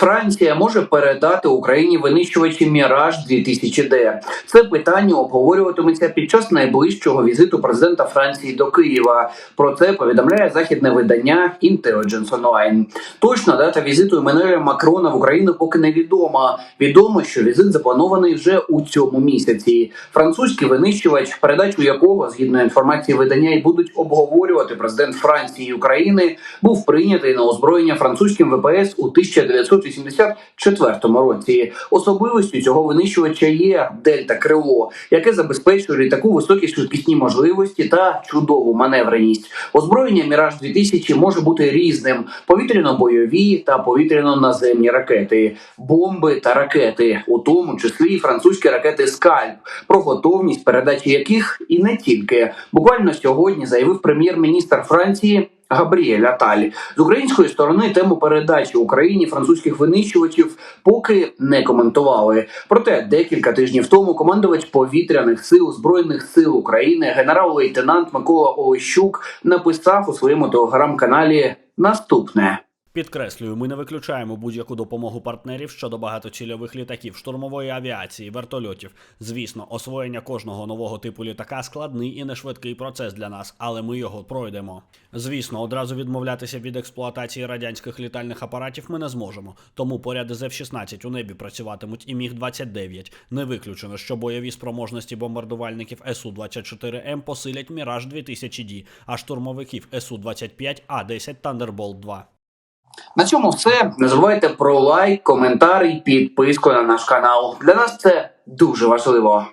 Франція може передати Україні винищувачі Міраж 2000D. Це питання обговорюватиметься під час найближчого візиту президента Франції до Києва. Про це повідомляє західне видання Intelligence Online. Точна дата візиту Еммануеля Макрона в Україну поки невідома. Відомо, що візит запланований вже у цьому місяці. Французький винищувач, передачу якого згідно інформації видання і будуть обговорювати президент Франції і України, був прийнятий на озброєння французьким ВПС у 1984 році. Особливістю цього винищувача є дельта крило, яке забезпечує літаку високі швидкісні можливості та чудову маневреність. Озброєння Міраж 2000 може бути різним: повітряно-бойові та повітряно-наземні ракети, бомби та ракети, у тому числі і французькі ракети Скальп, про готовність передачі яких і не тільки буквально сьогодні заявив прем'єр-міністр Франції. Габріель Аталь з української сторони тему передачі Україні французьких винищувачів поки не коментували. Проте декілька тижнів тому командувач повітряних сил збройних сил України генерал-лейтенант Микола Олещук написав у своєму телеграм-каналі наступне. Підкреслюю, ми не виключаємо будь-яку допомогу партнерів щодо багатоцільових літаків, штурмової авіації, вертольотів. Звісно, освоєння кожного нового типу літака складний і нешвидкий процес для нас, але ми його пройдемо. Звісно, одразу відмовлятися від експлуатації радянських літальних апаратів ми не зможемо. Тому поряд з F-16 у небі працюватимуть і міг 29 Не виключено, що бойові спроможності бомбардувальників Су-24М посилять Міраж 2000D, а штурмовиків Су-25 А-10 Thunderbolt 2. На цьому все. Не забувайте про лайк, коментар і підписку на наш канал. Для нас це дуже важливо.